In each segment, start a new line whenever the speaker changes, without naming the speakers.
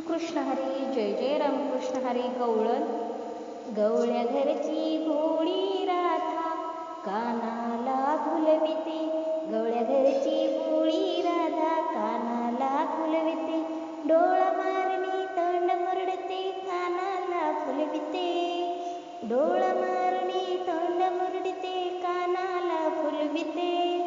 कृष्ण हरी जय जय रामकृष्ण हरी गवळण. गवळ्या घरची भोळी राधा कानाला फुलविते. गवळ्या घरची भोळी राधा कानाला फुलविते. डोळा मारणी तोंड मुरडते कानाला फुलविते. डोळा मारणी तोंड मुरडते कानाला फुलविते.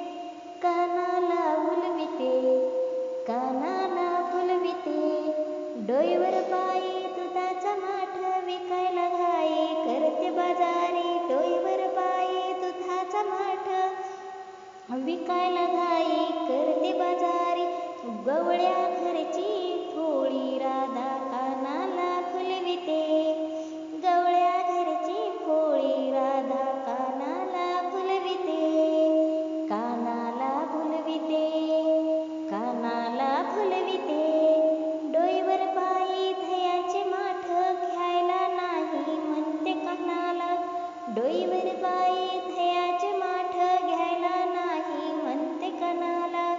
डोईवर पायी धयाचे माठ घ्यायला नाही म्हणते कनाला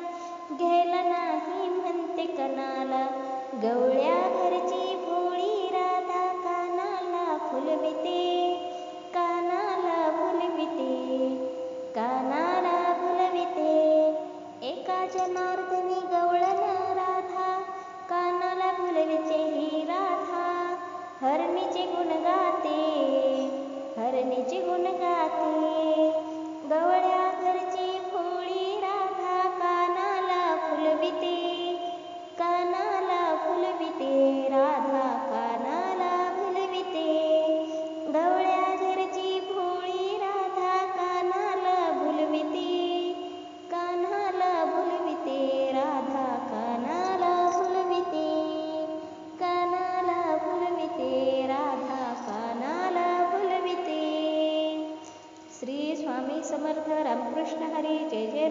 घ्यायला नाही म्हणते कनाला गवळ्या श्री स्वामी समर्थ रामकृष्ण हरी जय जय